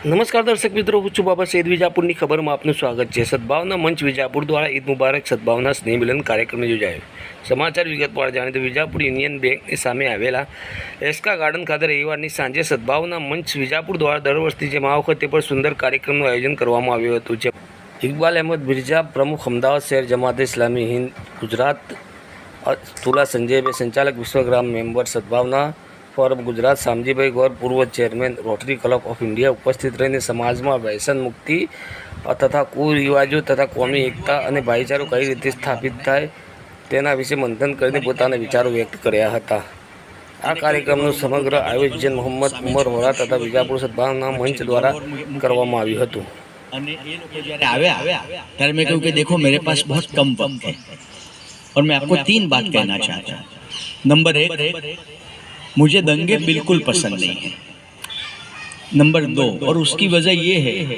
નમસ્કાર દર્શક મિત્રો, હું છું બાબા સૈદ વિજાપુરની ખબરમાં આપનું સ્વાગત છે. સદભાવના મંચ વિજાપુર દ્વારા ઈદ મુબારક સદભાવના સ્નેહ મિલન કાર્યક્રમ યોજાયો. સમાચાર વિગતવાર જાણે તો વિજાપુર યુનિયન બેંકની સામે આવેલા એસ્કા ગાર્ડન ખાતે રવિવારની સાંજે સદભાવના મંચ વિજાપુર દ્વારા દર વર્ષની જેમ આ વખતે પણ સુંદર કાર્યક્રમનું આયોજન કરવામાં આવ્યું હતું. જે ઇકબાલ અહેમદ બિરજા પ્રમુખ અમદાવાદ શહેર જમાતે ઇસ્લામી હિન્દ ગુજરાત તુલા સંજયભાઈ સંચાલક વિશ્વગ્રામ મેમ્બર સદભાવના ફોરમ ગુજરાત શામજીભાઈ ગોર પૂર્વ chairman rotary club of India ઉપસ્થિત રહીને સમાજમાં વ્યસન મુક્તિ તથા કુરિવાજો તથા કોમી એકતા અને ભાઈચારો કઈ રીતે સ્થાપિત થાય તેના વિશે મંથન કરીને પોતાના વિચારો વ્યક્ત કર્યા હતા આ કાર્યક્રમનું સમગ્ર આયોજન મોહમ્મદ ઉમર વોરા તથા વિજાપુર સદભાવના મંચ દ્વારા કરવામાં આવ્યું હતું અને એ લોકો જ્યારે આવ્યા ત્યારે મેં કહ્યું કે देखो मेरे पास बहुत कम वक्त है और मैं आपको तीन बात कहना चाहता हूँ नंबर एक मुझे दंगे बिल्कुल पसंद नहीं है नंबर दो और उसकी वजह ये है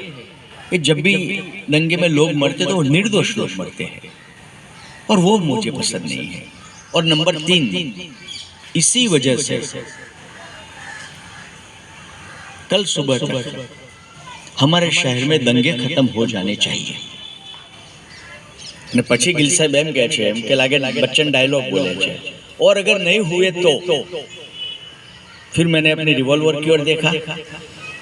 कि जब भी दंगे में लोग मरते तो वो निर्दोष लोग मरते हैं और वो मुझे पसंद नहीं है और नंबर तीन इसी वजह से कल सुबह तक हमारे शहर में दंगे खत्म हो जाने चाहिए ને પછી ગિલ સાહેબ એમ કહે છે એમ કે લાગે बच्चन डायलॉग बोले છે और अगर नहीं हुए तो फिर मैंने अपने रिवॉल्वर की ओर देखा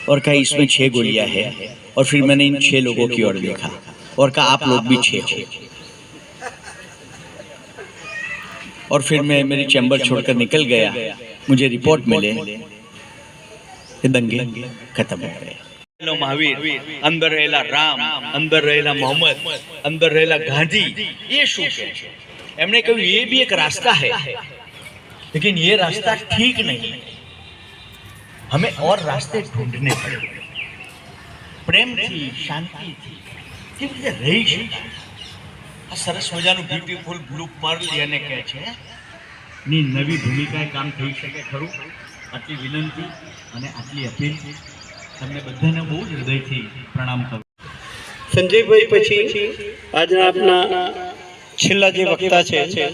और कहा इसमें छह गोलियां है और फिर मैंने इन छह लोगों की ओर देखा और कहा आप लोग भी छह हो और फिर मैं मेरी चैम्बर छोड़कर निकल गया मुझे रिपोर्ट मिले कि दंगे खत्म हो गए રહેલો મહાવીર અંદર રહેલા રામ અંદર રહેલા મોહમ્મદ અંદર રહેલા ગાંધી ये શું કહે છે એમણે કહ્યું ये भी एक रास्ता है लेकिन ये रास्ता ठीक नहीं हमें और रास्ते ढूंढने पड़ेंगे પ્રેમથી શાંતિથી કેવી રીતે રહી શકાય આ સરસ મજાનું બ્યુટીફુલ બ્લુ પર્લ એને કહે છે ની નવી ભૂમિકાએ કામ થઈ શકે ખરું આટલી વિનંતી અને આટલી અપીલ તમને બધાને બહુ જ હૃદયથી પ્રણામ કરું સંજયભાઈ પછી આજના આપના છેલ્લા જે વક્તા છે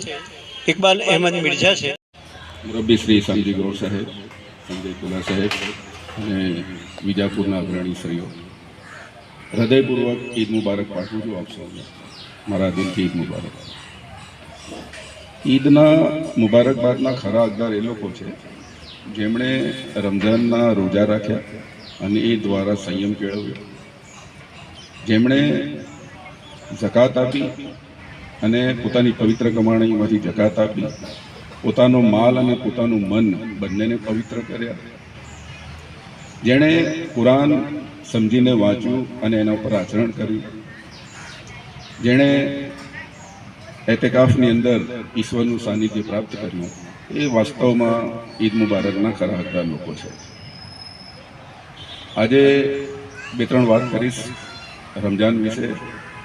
ઇકબાલ અહેમદ મિર્ઝા છે મુરબ્બી શ્રી શામજી ગૌર સાહેબ સંજય સાહેબ અને વિજાપુરના અગ્રણીશ્રીઓ હૃદયપૂર્વક ઈદ મુબારક પાઠવું છું આપ સૌને. મારા દિલથી ઈદ મુબારક. ઈદના મુબારકબાદના ખરા હકદાર એ લોકો છે, જેમણે રમઝાનના રોજા રાખ્યા અને એ દ્વારા સંયમ કેળવ્યો. જેમણે જકાત આપી અને પોતાની પવિત્ર કમાણીમાંથી જકાત આપી પોતાનો માલ અને પોતાનું મન બંનેને પવિત્ર કર્યા. જેણે કુરાન સમજીને વાંચ્યું અને એના ઉપર આચરણ કર્યું. જેણે એતેકાફની અંદર ઈશ્વરનું સાનિધ્ય પ્રાપ્ત કર્યું. એ વાસ્તવમાં ઈદ મુબારકના ખરા હકદાર લોકો છે. આજે બે ત્રણ વાત કરીશ રમજાન વિશે,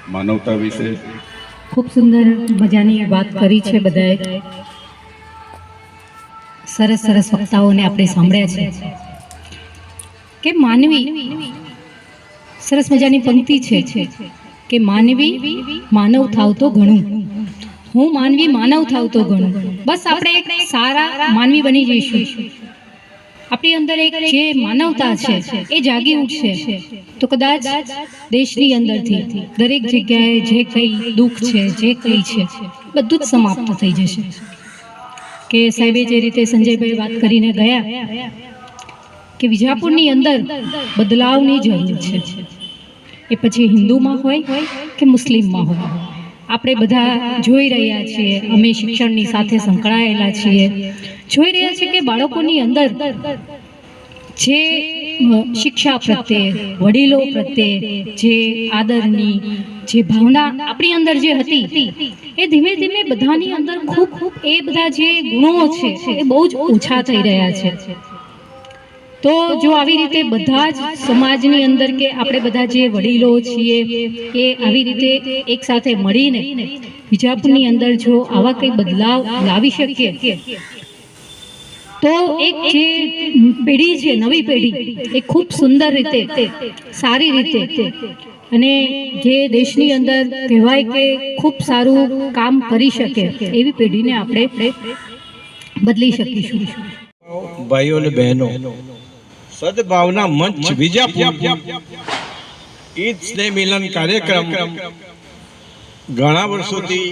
માનવતા વિશે. ખૂબ સુંદર મજાની વાત કરી છે બધાએ. સરસ સરસ વક્તાઓને આપણે સાંભળ્યા છે. કે માનવી સરસ મજાની પંક્તિ છે કે માનવી માનવ થાવ તો ઘણું હું માનવી માનવ થાવ તો ઘણું બસ આપણે એક સારા માનવી બની જઈશું. આપણી અંદર એક જે માનવતા છે એ જાગી ઉઠશે. તો કદાચ દેશની અંદરથી દરેક જગ્યાએ જે કંઈ દુઃખ છે, જે કંઈ છે, બધું જ સમાપ્ત થઈ જશે. કે સાહેબે જે રીતે સંજયભાઈ વાત કરીને ગયા કે વિજાપુરની અંદર બદલાવની જરૂર છે. એ પછી હિન્દુમાં હોય કે મુસ્લિમમાં હોય? આપણે બધા જોઈ રહ્યા છીએ, અમે શિક્ષણની સાથે સંકળાયેલા છીએ. જોઈ રહ્યા છીએ કે બાળકોની અંદર જે શિક્ષા પ્રત્યે, વડીલો પ્રત્યે જે આદરની જે ભાવના આપણી અંદર જે હતી, એ ધીમે ધીમે બધાની અંદર ખૂબ ખૂબ એ બધા જે ગુણો છે, એ બહુ જ ઓછા થઈ રહ્યા છે. તો જો આવી રીતે બધા જ સમાજની અંદર કે આપણે બધા જે વડીલો છીએ, એ આવી રીતે એક સાથે મળીને વિજાપુરની અંદર જો આવા કંઈ બદલાવ લાવી શકીએ તો એક જે પેઢી છે, નવી પેઢી, એ ખૂબ સુંદર રીતે, સારી રીતે અને જે દેશની અંદર કહેવાય કે ખૂબ સારું કામ કરી શકે એવી પેઢીને આપણે બદલી શકીશું. ભાઈઓ અને બહેનો, સદભાવના મંચ વિજાપુર, ઈદ સ્નેહ મિલન કાર્યક્રમ ઘણા વર્ષોથી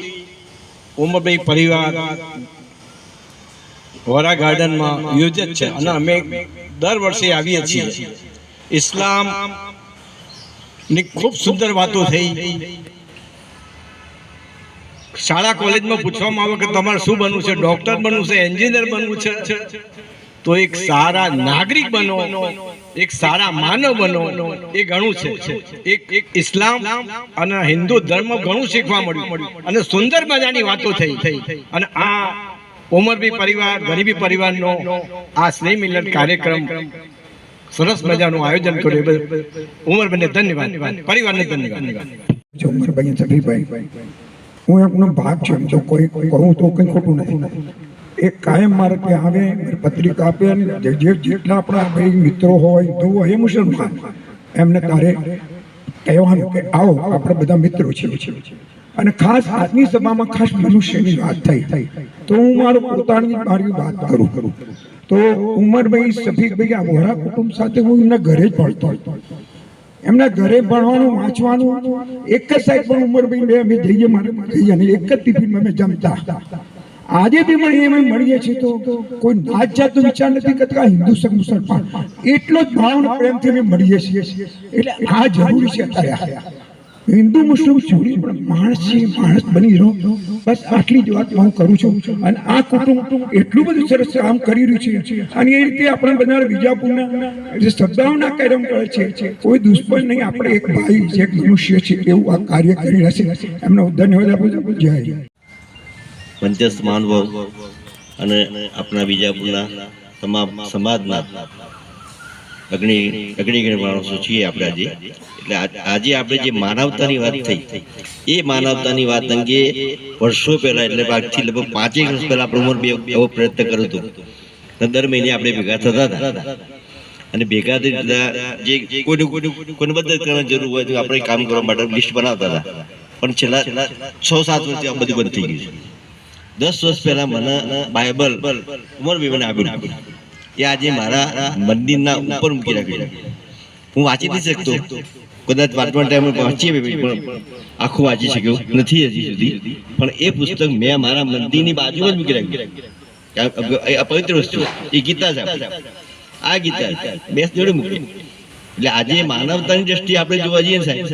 ઉમરભાઈ પરિવાર વોરા ગાર્ડનમાં યોજિત છે અને અમે દર વર્ષે આવીએ છીએ. ઇસ્લામની ખૂબ સુંદર વાતો થઈ. શાળા કોલેજમાં પૂછવામાં આવે કે તમારે શું બનવું છે? ડોક્ટર બનવું છે? એન્જિનિયર બનવું છે? તો એક સારા નાગરિક બનો, એક સારા માનવ બનો, એ ઘણું છે. એક એક ઇસ્લામ અને હિન્દુ ધર્મ ઘણું શીખવા મળ્યું. અને સુંદર મજાની વાતો થઈ. અને આ ઉમરબી પરિવાર, ગરીબી પરિવારનો આ સ્નેહ મિલન કાર્યક્રમ સરસ મજાનું આયોજન કર્યું. બધું ઉમરબેનને ધન્યવાદ. પરિવારને ધન્યવાદ. ઉમરભાઈ સભીભાઈ હું એમનો ભાગ છું જો કોઈ કહું તો કંઈ ખોટું નથી. એ કાયમ મારે ત્યાં આવે પત્રિકા આપે અને જે- જેટલા આપણા ભાઈ મિત્રો હોય, હિન્દુ હોય, એ મુસલમાન, એમને તારે કહેવાનું કે આવો, આપણે બધા મિત્રો છીએ. અને ખાસ આજની સભામાં ખાસ મનુષ્યની વાત થઈ. તો હું મારું પોતાની મારી વાત કરું. કરું તો ઉમરભાઈ શફીકભાઈ આ વોરા કુટુંબ સાથે હું એમના ઘરે જ ભણતો. હતો એમના ઘરે ભણવાનું, વાંચવાનું, એક જ સાઈડ પણ ઉમરભાઈ બે અમે જઈએ, મારે જઈએ અને એક જ ટિફિનમાં અમે જમતા. આજે બી મળીએ અમે મળીએ છીએ તો કોઈ નાત જાતનો વિચાર નથી કરતા હિન્દુ સંઘ મુસલમાન. એટલો જ ભાવ અને પ્રેમથી અમે મળીએ છીએ. એટલે આ જરૂરી છે અત્યારે. હિન્દુ મુસ્લિમ છોડી પણ માણસ છે, માણસ બની રહ્યો બસ આટલી જ વાત હું કરું છું. અને આ કુટુંબ એટલું બધું સરસ કામ કરી રહ્યું છે. અને એ રીતે આપણે બધા વિજાપુરના જે સદભાવના કાર્યક્રમ કરે છે, કોઈ દુશ્મન નહીં, આપણે એક ભાઈ છે એક મનુષ્ય છે, એવું આ કાર્ય કરી રહ્યા છે. એમને ધન્યવાદ આપું છું. જય પંચસ મહાનુભાવ અને આપણા વિજાપુરના તમામ સમાજના અગ્નિ, અગ્નિગણ માણસો છીએ આપણે આજે. એટલે આજે આપણે જે માનવતાની વાત થઈ, એ માનવતાની વાત અંગે વર્ષો પહેલા એટલે આજથી લગભગ પાંચેક વર્ષ પહેલા આપણે ઉંમર બે એવો પ્રયત્ન કર્યો હતો. દર મહિને આપણે ભેગા થતા હતા. અને ભેગા થઈ જે કોઈને કોઈને મદદ કરવાની જરૂર હોય તો આપણે કામ કરવા માટે લિસ્ટ બનાવતા હતા. પણ છેલ્લા છ સાત વર્ષથી આ બધું બંધ થઈ ગયું છે. દસ વર્ષ પહેલા મને બાઇબલ ઉમર મને આપ્યું આપ્યું એ આજે મારા મંદિરના ઉપર મૂકી રાખ્યું હું વાંચી નથી શકતો. કદાચ વાંચવા ટાઈમે વાંચીએ પણ આખું વાંચી શક્યો નથી હજી સુધી. પણ એ પુસ્તક મેં મારા મંદિરની બાજુમાં જ મૂકી રાખ્યું. પવિત્ર વસ્તુ. એ ગીતા છે આ ગીતા બેસ જોડે મૂકી. એટલે આજે માનવતાની દ્રષ્ટિએ આપણે જોવા જઈએ સાહેબ,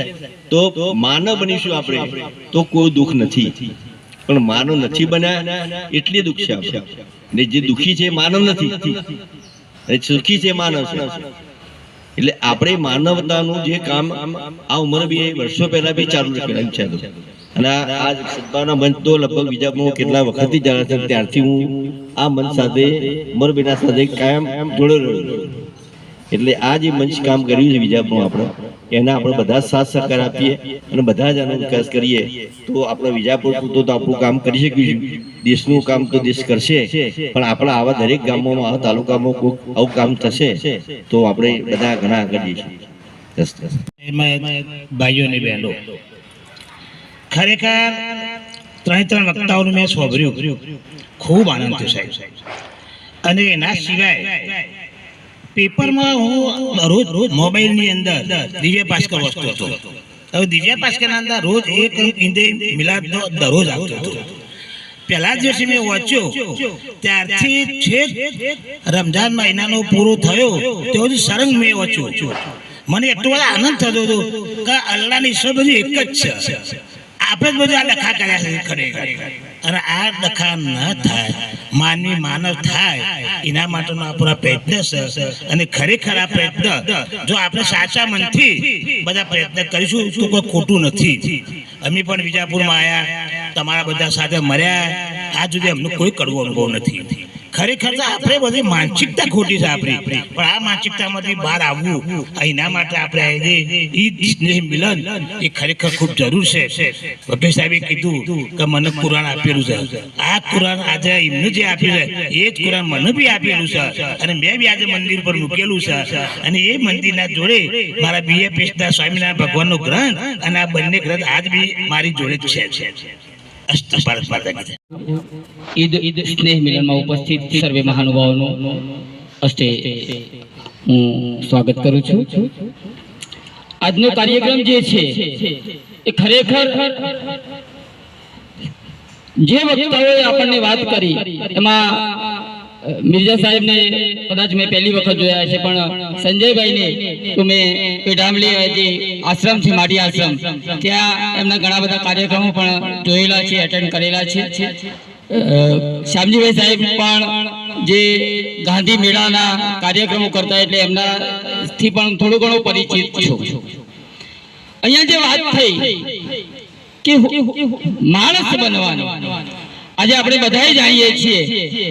તો માનવ બનીશું આપણે, તો કોઈ દુઃખ નથી. પણ માનવ નથી બન્યા, એટલે દુઃખ છે આપણે. ને જે દુઃખી છે માનવ નથી. સુખી છે માનવ એટલે આપણે માનવતાનું જે કામ આ ઉંમર બી વર્ષો પહેલા બી ચાલુ કરેલું છે અને આ સત્તાના મંચ તો લગભગ બીજા હું કેટલા વખતથી જાણે ત્યારથી હું આ મંચ સાથે ઉમરબેના સાથે કાયમ જોડે રહ્યો એટલે આ જે મંચ કામ કર્યું છે વિજાપુરનું આપણે, એના આપણે બધા સાથ સહકાર આપીએ અને બધા જ આનો વિકાસ કરીએ, તો આપણે વિજાપુર પૂરતું તો આપણું કામ કરી શકીશું દેશનું કામ તો દેશ કરશે, પણ આપણા આવા દરેક ગામોમાં, આવા તાલુકામાં કોઈક આવું કામ થશે, તો આપણે બધા ઘણા આગળ જઈશું. એમાં બહેનો. ખરેખર ત્રણ ત્રણ વક્તાઓનું મેં સોભર્યું ખૂબ આનંદ થયો સાહેબ. અને એના સિવાય પેપરમાં હું રોજ રોજ મોબાઈલની અંદર દિવ્ય ભાસ્કર વસ્તુ હતો. હવે દિવ્ય ભાસ્કરના અંદર રોજ એક ઈંદે મિલાદનો દરરોજ આવતો હતો. પહેલા દિવસે મેં વાંચ્યો, ત્યારથી છેક રમજાન મહિનાનો પૂરો થયો તે જ સરંગ મેં વાંચ્યો. મને એટલો બધો આનંદ થતો હતો કે અલ્લાહની ઈશ્વર બધું એક જ છે. આપણે જ બધું આ ડખા કર્યા છે ખરેખર. અને આ ડખા ન થાય માનવી માનવ થાય. એના માટેનો આપણો પ્રયત્ન છે. અને ખરેખર આ પ્રયત્ન જો આપણે સાચા મનથી બધા પ્રયત્ન કરીશું તો કોઈ ખોટું નથી. અમે પણ વિજાપુરમાં આવ્યા તમારા બધા સાથે મર્યા આ સુધી અમને કોઈ કડવો અનુભવ નથી. ખરેખર આપણે બધી માનસિકતા ખોટી છે આપણી. પણ આ માનસિકતામાંથી બહાર આવવું એના માટે આપણે ઈદ સ્નેહ મિલન, એ ખરેખર ખૂબ જરૂર છે. વકીલ સાહેબે કીધું કે મને કુરાન આપેલું છે. આ કુરાન આજે એમને જે આપ્યું છે, એ જ કુરાન મને બી આપેલું છે. અને મેં બી આજે મંદિર પર મૂકેલું છે. અને એ મંદિરના જોડે મારા બીએ પેશના સ્વામિનારાયણ ભગવાનનો ગ્રંથ અને આ બંને ગ્રંથ આજ બી મારી જોડે છે. અસ્તુ ભારત માતા ઈદ ઈદ સ્નેહ મિલનમાં ઉપસ્થિત સર્વે મહાનુભાવોનો અસ્તે હું સ્વાગત કરું છું. આજનો કાર્યક્રમ જે છે, એ ખરેખર જે વક્તાઓએ આપણને વાત કરી, એમાં અ, મિર્ઝા સાહેબને કદાચ મેં પહેલી વખત જોયા છે પણ સંજયભાઈને તો મેં પેઢામલી જે આશ્રમ છે માટી આશ્રમ. ત્યાં એમના ઘણા બધા કાર્યક્રમો પણ જોયેલા છે એટેન્ડ કરેલા છે. શ્યામજીભાઈ સાહેબ પણ જે ગાંધી મેળાના કાર્યક્રમો કરતા એટલે એમના થી પણ થોડું ઘણું પરિચિત છું. અહીંયા જે વાત થઈ કે માણસ બનવાનું આજે આપણે બધાએ જાણીએ છીએ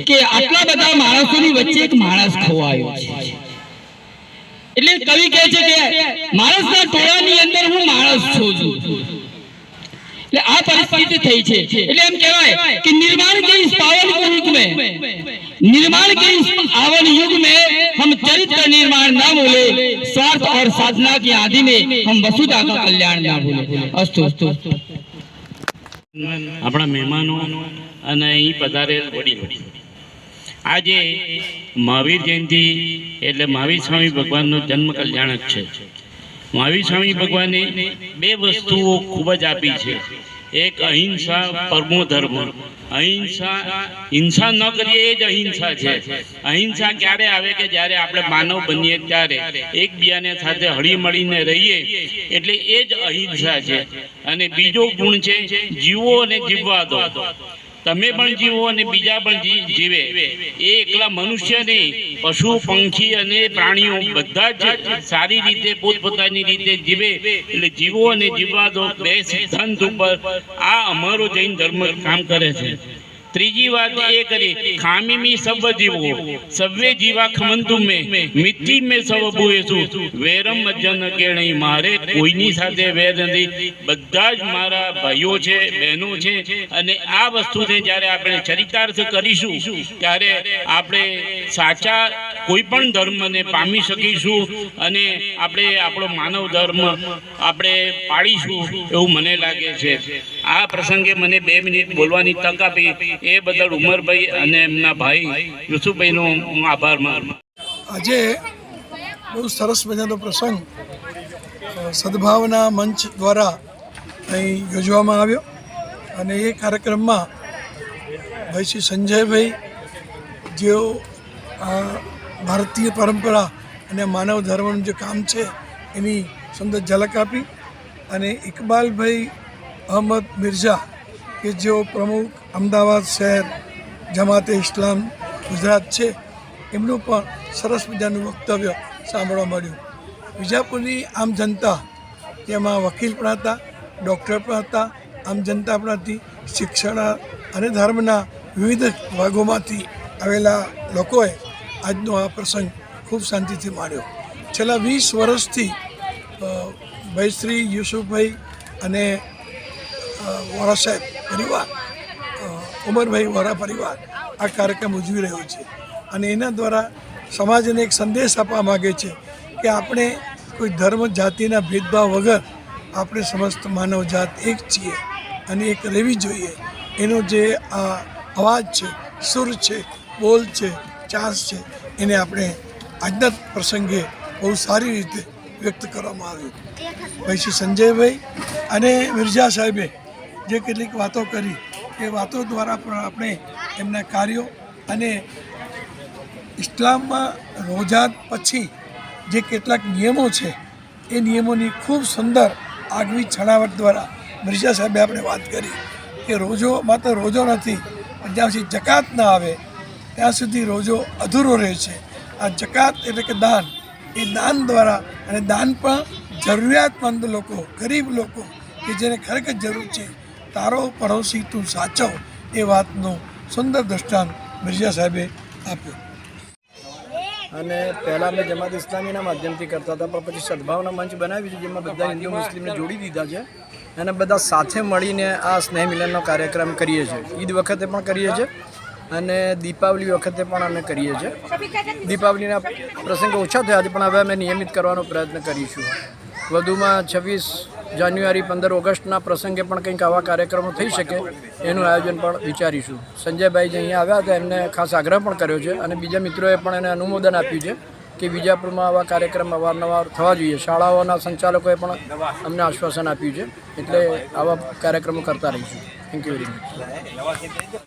કે આટલા બધા માણસોની વચ્ચે એક માણસ ખોવાયો છે એટલે કવિ કહે છે કે માણસના ટોળાની અંદર હું માણસ છું છું એટલે આ પરિસ્થિતિ થઈ છે એટલે એમ કહેવાય કે નિર્માણ के इस पावन युग में निर्माण के इस पावन युग में हम चरित्र निर्माण ना भूले स्वार्थ और साधना की आदि में हम वसुधा का कल्याण ना भूले अस्तु अस्तु આપણા મહેમાનો અને અહીં પધારેલ વડીલો. આજે મહાવીર જયંતિ એટલે મહાવીર સ્વામી ભગવાનનો જન્મ કલ્યાણક છે. મહાવીર સ્વામી ભગવાને બે વસ્તુઓ ખૂબ જ આપી છે. એક અહિંસા પરમો ધર્મ. અહિંસા, હિંસા ન કરીએ એ જ અહિંસા છે. અહિંસા ક્યારે આવે કે જ્યારે આપણે માનવ બનીએ ત્યારે એકબીજાને સાથે હળી મળીને રહીએ એટલે એ જ અહિંસા છે. અને બીજો ગુણ છે જીવો અને જીવવા દો તમે પણ જીવો અને બીજા પણ જીવે. એ એકલા મનુષ્ય નહીં પશુ પંખી અને પ્રાણીઓ બધા જ સારી રીતે પોતપોતાની રીતે જીવે. એટલે જીવો અને જીવવા દો બે સિદ્ધાંત ઉપર આ અમારો જૈન ધર્મ કામ કરે છે. ત્રીજી વાત એ કરી, ખામી મી સબ જીવો સવે જીવા ખમંતુ મે મિત્તી મે સવ ભૂએસુ વેરમ મજન કેણી મારે કોઈની સાથે વેર નથી. બધા જ મારા ભાઈઓ છે, બહેનો છે, અને આ વસ્તુને જ્યારે આપણે ચરિતાર્થ કરીશું, ત્યારે આપણે સાચા કોઈ પણ ધર્મને પામી શકીશું અને આપણે આપણો માનવ ધર્મ આપણે પાડીશું એવું મને લાગે છે. આ પ્રસંગે મને બે મિનિટ બોલવાની તક આપી. એ બદલ ઉમરભાઈ અને એમના ભાઈ યુસુફભાઈનો હું આભાર માનું. આજે બહુ સરસ મજાનો પ્રસંગ સદભાવના મંચ દ્વારા અહીં યોજવામાં આવ્યો અને એ કાર્યક્રમમાં ભાઈ શ્રી સંજયભાઈ જેઓ આ ભારતીય પરંપરા અને માનવ ધર્મનું જે કામ છે, એની સુંદર ઝલક આપી. અને ઇકબાલભાઈ અહમદ મિર્ઝા, કે જેઓ પ્રમુખ અમદાવાદ શહેર જમાતે ઇસ્લામ ગુજરાત છે, એમનું પણ સરસ મજાનું વક્તવ્ય સાંભળવા મળ્યું. વિજાપુરની આમ જનતા તેમાં વકીલ પણ હતા, ડૉક્ટર પણ હતા. આમ જનતા પણ હતી. શિક્ષણ અને ધર્મના વિવિધ ભાગોમાંથી આવેલા લોકોએ આજનો આ પ્રસંગ ખૂબ શાંતિથી માણ્યો. છેલ્લા વીસ વર્ષથી ભાઈશ્રી ભાઈ શ્રી યુસુફભાઈ અને વોરા સાહેબ પરિવાર ઉમરભાઈ વોરા પરિવાર આ કાર્યક્રમ ઉજવી રહ્યો છે. અને એના દ્વારા સમાજને એક સંદેશ આપવા માગે છે કે આપણે કોઈ ધર્મ, જાતિના ભેદભાવ વગર આપણે સમસ્ત માનવ જાત એક છીએ અને એક રહેવી જોઈએ. એનો જે આ અવાજ છે, સુર છે, બોલ છે, ચાસ છે એને આપણે આજના પ્રસંગે બહુ સારી રીતે વ્યક્ત કરવામાં આવ્યું. શ્રી સંજયભાઈ અને મિર્ઝા સાહેબે જે કેટલીક વાતો કરી, એ વાતો દ્વારા પણ આપણે એમના કાર્યો અને ઇસ્લામમાં રોજા પછી જે કેટલાક નિયમો છે, એ નિયમોની ખૂબ સુંદર આગવી છણાવટ દ્વારા મિર્ઝા સાહેબે આપણે વાત કરી કે રોજો માત્ર રોજો નથી, પણ જ્યાં સુધી જકાત ના આવે ત્યાં સુધી રોજો અધૂરો રહે છે. આ જકાત એટલે કે દાન, એ દાન દ્વારા અને દાન પણ જરૂરિયાતમંદ લોકો, ગરીબ લોકો, કે જેને ખરેખર જરૂર છે, તારો પડોશી તું સાચવ એ વાતનું સુંદર દ્રષ્ટાંત મિર્ઝા સાહેબે આપ્યું. અને પહેલાં અમે જમાત ઇસ્લામીના માધ્યમથી કરતા હતા, પણ પછી સદભાવના મંચ બનાવ્યું છે, જેમાં બધા હિન્દુ મુસ્લિમને જોડી દીધા છે અને બધા સાથે મળીને આ સ્નેહ મિલનનો કાર્યક્રમ કરીએ છીએ. ઈદ વખતે પણ કરીએ છીએ. અને દીપાવલી વખતે પણ અમે કરીએ છીએ. દીપાવલીના પ્રસંગો ઓછા થયા છે, પણ હવે અમે નિયમિત કરવાનો પ્રયત્ન કરીશું. વધુમાં છવ્વીસ જાન્યુઆરી, પંદર ઓગસ્ટના પ્રસંગે પણ કંઈક આવા કાર્યક્રમો થઈ શકે, એનું આયોજન પણ વિચારીશું. સંજયભાઈ જે અહીંયા આવ્યા હતા, એમને ખાસ આગ્રહ પણ કર્યો છે અને બીજા મિત્રોએ પણ એને અનુમોદન આપ્યું છે કે વિજાપુરમાં આવા કાર્યક્રમ અવારનવાર થવા જોઈએ. શાળાઓના સંચાલકોએ પણ અમને આશ્વાસન આપ્યું છે, એટલે આવા કાર્યક્રમો કરતા રહીશું. Thank you very much